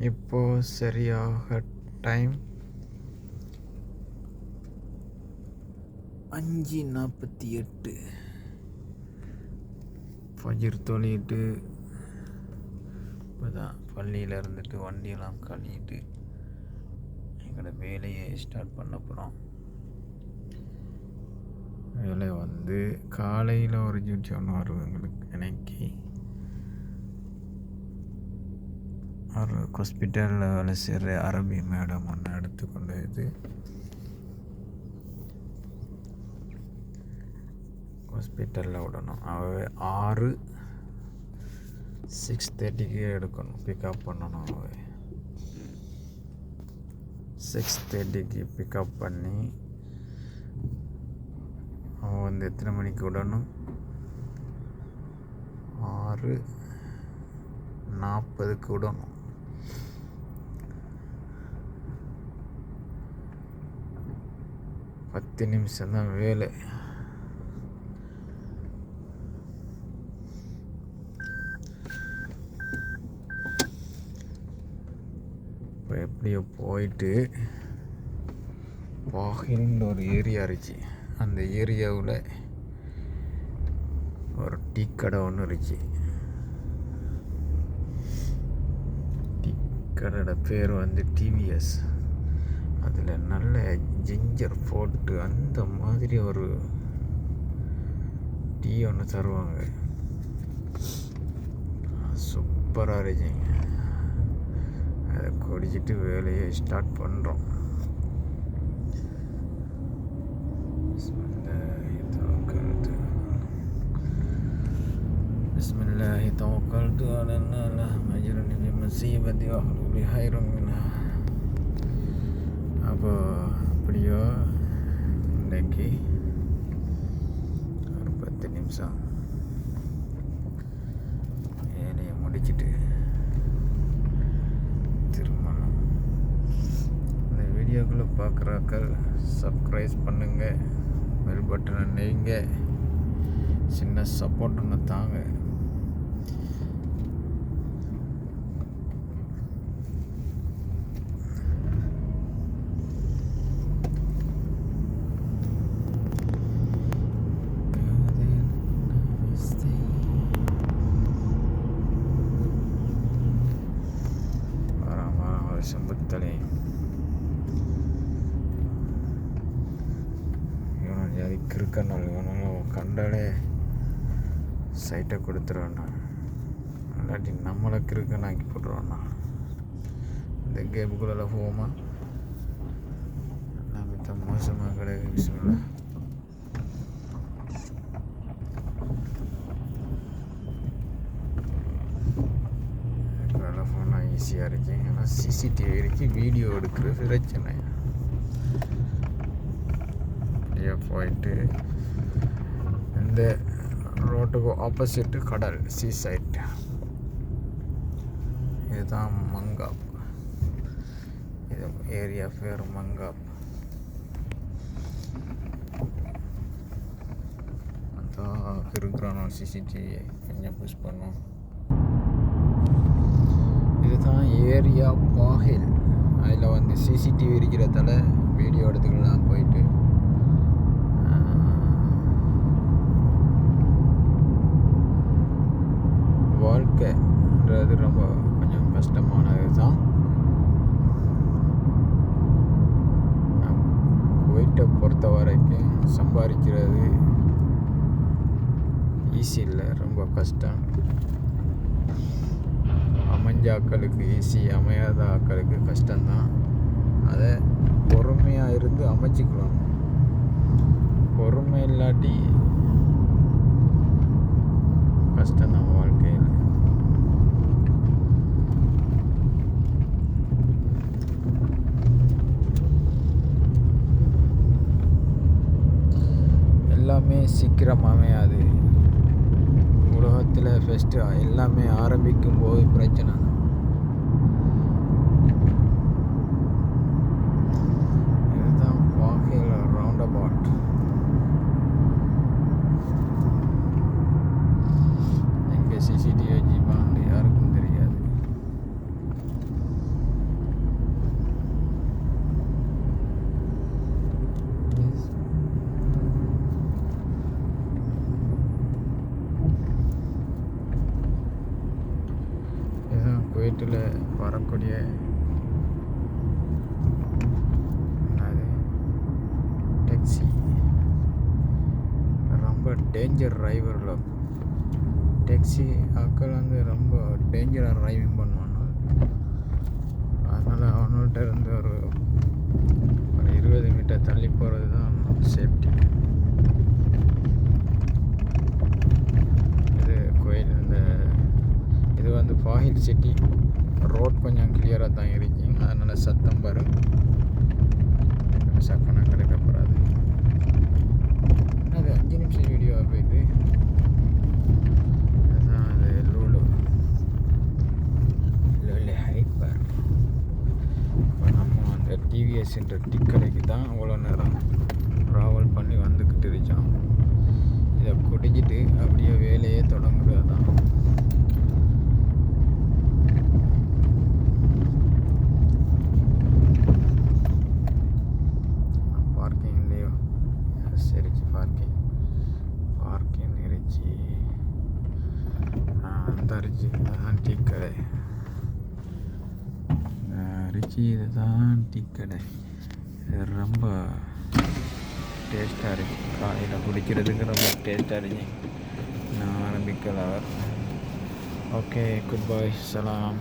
இப்போ சரியாக டைம் அஞ்சு நாற்பத்தி எட்டு. ஃபஜிர் தொழிட்டு இப்போ தான் பள்ளியில் இருந்துட்டு வண்டியெல்லாம் கழுவிட்டு எங்களோட வேலையை ஸ்டார்ட் பண்ண போகிறோம் வேலை வந்து காலையில் ஒரு டியூட்டி ஒன்று வரும் எங்களுக்கு எனக்கு ஒரு ஹாஸ்பிட்டலில் வேலை செய்கிற அரபி மேடம் ஒன்று எடுத்துக்கொண்டு இது. ஹாஸ்பிட்டலில் விடணும். அவ ஆறு சிக்ஸ் தேர்ட்டிக்கு எடுக்கணும். பிக்கப் பண்ணணும் அவ. சிக்ஸ் தேர்ட்டிக்கு பிக்கப் பண்ணி அவன் வந்து எத்தனை மணிக்கு விடணும்? ஆறு நாற்பதுக்கு விடணும். பத்து நிமிஷம் தான் வேலை. இப்போ எப்படியோ போயிட்டு பாகில்னு ஒரு ஏரியா இருந்துச்சு அந்த ஏரியாவில் ஒரு டீ கடை ஒன்று இருந்துச்சு டீ கடையோட பேர் வந்து டிவிஎஸ் அதில் நல்ல ஜிஞ்சர் போட்டு அந்த மாதிரி ஒரு டீ ஒன்று தருவாங்க சூப்பராக இருந்துச்சுங்க அதை குடிச்சிட்டு வேலையை ஸ்டார்ட் பண்ணுறோம் بسم الله توكلت بسم الله توكلت على الله لا أجرني في مصيبتي واحلل لي خير منها அப்போ அப்படியோ? இன்றைக்கு ஒரு பத்து நிமிஷம். வேலையை முடிச்சுட்டு திருமணம் இந்த வீடியோக்குள்ளே பார்க்குறாக்கள் சப்ஸ்கிரைப் பண்ணுங்கள் பெல் பட்டனை நெய்ங்க. சின்ன சப்போர்ட் ஒன்று தாங்க. ஒரு இவன் ஜாதி கிறுக்கனால் இவனும் கண்டாலே சைட்டை கொடுத்துருவானா இல்லாட்டி நம்மளை கிறுக்கனாக்கி போட்டுருவானா இந்த கேமுக்குள்ளே போவோமா? நான் தான் மோசமாக கிடையாது விஷயம் ஈஸியாக இருக்கு. ஏன்னா சிசிடிவி இருக்கு வீடியோ எடுக்கிற பிரச்சனை அப்படியே போயிட்டு இந்த ரோட்டுக்கு ஆப்போசிட்டு கடல் சீ சைட் இதுதான் மங்காப். இது ஏரியா பேர் மங்காப். அதான் இருக்கிறோம் சிசிடிவி கொஞ்சம் புஷ் பண்ணோம் தான் ஏரியா பாஹில் அதில் வந்து சிசிடிவி இருக்கிறதால வீடியோ எடுத்துக்கலாம் போயிட்டு. வாழ்க்கைன்றது ரொம்ப கொஞ்சம் கஷ்டமானது தான். குவைட்டை பொறுத்த வரைக்கும் சம்பாதிக்கிறது ஈஸி இல்லை ரொம்ப கஷ்டம். அமைஞ்ச ஈஸி அமையாத ஆக்களுக்கு கஷ்டம்தான். அதை பொறுமையாக இருந்து அமைச்சிக்கலாம் பொறுமை இல்லாட்டி கஷ்டம் நம்ம வாழ்க்கையில். எல்லாமே சீக்கிரம் அமையாது. உலகத்தில் ஃபஸ்ட்டு எல்லாமே ஆரம்பிக்கும் போது பிரச்சனை குவைட்டில் வரக்கூடிய என்னது? டாக்ஸி ரொம்ப டேஞ்சர் டிரைவரில் டாக்ஸி ஆட்கள் வந்து ரொம்ப டேஞ்சராக டிரைவிங் பண்ணுவாங்க அதனால் அவங்கள்ட்ட இருந்து ஒரு ஒரு இருபது மீட்டர் தள்ளி போகிறது தான் சேஃப்டி இது கோயில் இந்த இது சிட்டி ரோட் கொஞ்சம் கிளியராக தான் இருக்குங்க அதனால் சத்தம் வரும் சக்கனாக கிடைக்கப்படாது அது அஞ்சு நிமிஷம் வீடியோவாக போயிட்டு அது லூலு இப்போ நம்ம அந்த டிவிஎஸ்ன்ற டிக்கடைக்கு தான் அவ்வளோ நேரம் ட்ராவல் பண்ணி வந்துக்கிட்டு இருக்கான் இதை குடிஞ்ச அப்படியே வேலையே தொடங்குறது தான் பார்க்கிங் இல்லையோ சரிச்சு பார்க்கிங் பார்க்கிங் இருந்துச்சு அந்த அரிச்சி டீ கடை. ரிச்சி இதுதான் டீ கடை. இது ரொம்ப டேஸ்ட்டாக இருக்கு. காலையில் குடிக்கிறதுக்கு ரொம்ப டேஸ்ட்டாக இருக்கு. நான் ஆரம்பிக்கலாம் ஓகே குட் பாய் சலாம்.